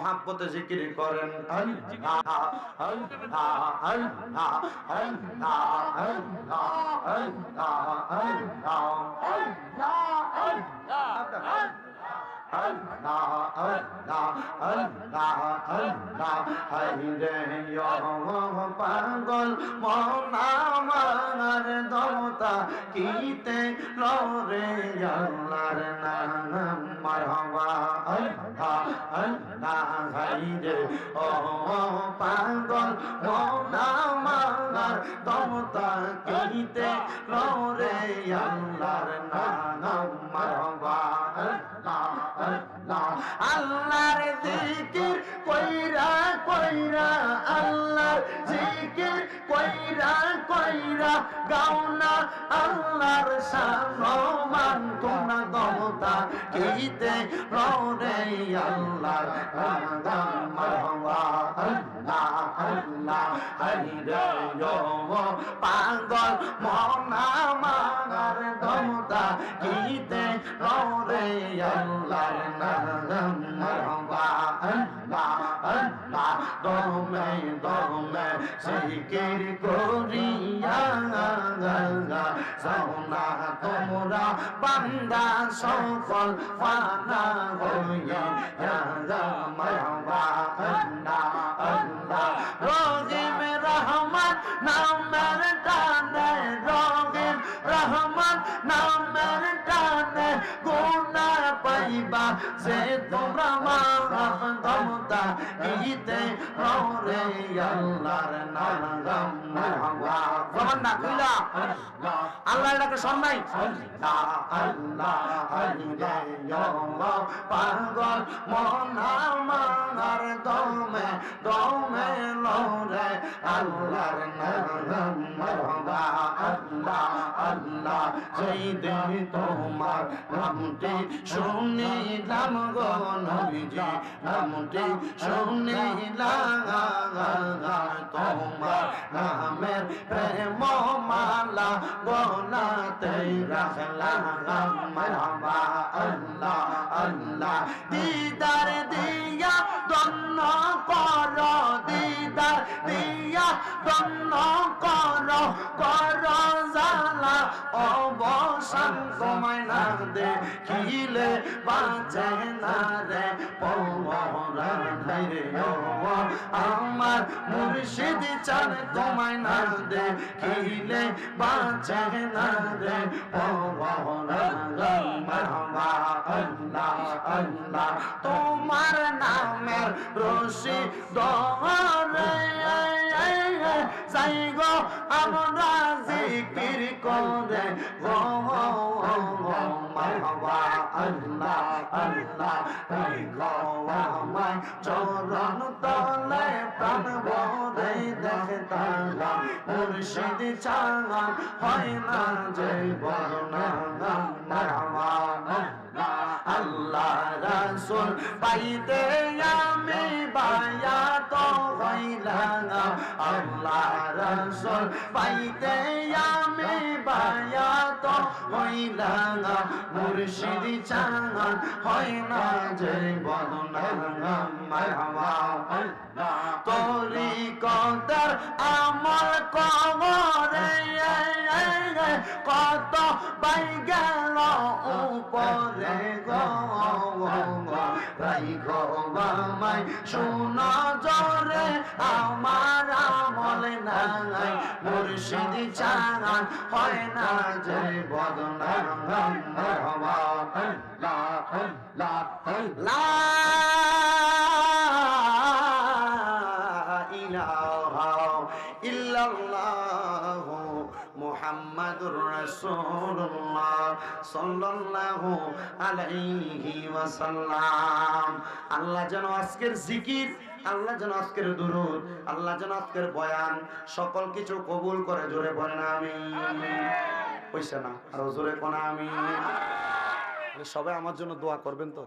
মোহাব্বতে জিকির করেন। পাগল মনামার দমতা কিতে লরে জানার নাম মারা ও পাগল মনামার দমতা কিতে লরে আল্লাহর নাম আল্লাহর জিকির কইরা কইরা, আল্লাহর জিকির কইরা কইরা গাওনা আল্লাহর সামান। দিতে রৌরে আল্লাহ রাম মহবা আল্লাহ আল্লাহ হরি পাগল মনা মানার দমতা গীতে রৌরে আল্লাহ রাম মহবা আল্লাহ আল্লাহ, দমে দমে সিকির করি। সোনা তোমরা বান্দা সফল ফানা হইয়া মারহাবা পাইবা সে তোমরা মারাফ ক্ষমতা ইতে ররে আল্লাহর নাম প্রমাণ না, কইলা? আল্লাহ এটাকে সম্মাই আল্লাহ আল্লাহ আল্লাহ পাগল মনা মার দমে দমে লরে আল্লাহর নাম মারহাবা আল্লাহ আল্লাহ সেই দিন তোমার নামটি শুনিলাম গো নবীজি, নামটি শুনিলাম তোমার নামের প্রেম মালা গোনাতে রাখলাম। আল্লাহ আল্লাহ দিদার দিয়া দন্ন কর, দিদার দিয়া দন্ন কর কর জালা অবসান তোমায় না দেখিলে বাঁচে না রে আমার মুর্শিদ তোমায় না দেখিলে বাঁচে না রে তোমার নামের রশি দরে আমরা জিকির করে আল্লাহ আল্লাহ আমায় চরণ তলে প্রাণ ভরে দেখতাম মুর্শিদ চাঙা হয় না যে বর্ণা মারহাবা আল্লাহ রাসূল, পাইতে আমি বায়া তো হইলাম। আল্লাহ রাসূল, পাইতে আমি তো হইলাম। মুর্শিদ চাঙান হয় না যে বদনা আল্লাহ তোরি কদর আমার কবরে কত পাই গেল উপরে গাই গাই শোনা জরে, আমার বলে নাই। মুর্শিদ চারা হয় না যে বদনাম। লা লা লা ইলাহা ইল্লাল্লাহ। মুহাম্মাদুর রাসূলুল্লাহ সাল্লাল্লাহু আলাইহি ওয়াসাল্লাম। আল্লাহ যেন আজকের জিকির আল্লাহ যেন আজকের দুরুদ আল্লাহ যেন আজকের বয়ান সকল কিছু কবুল করে জোরে বলেন আমি হইছে না আর জোরে কোনা আমি সবাই আমার জন্য দোয়া করবেন তো?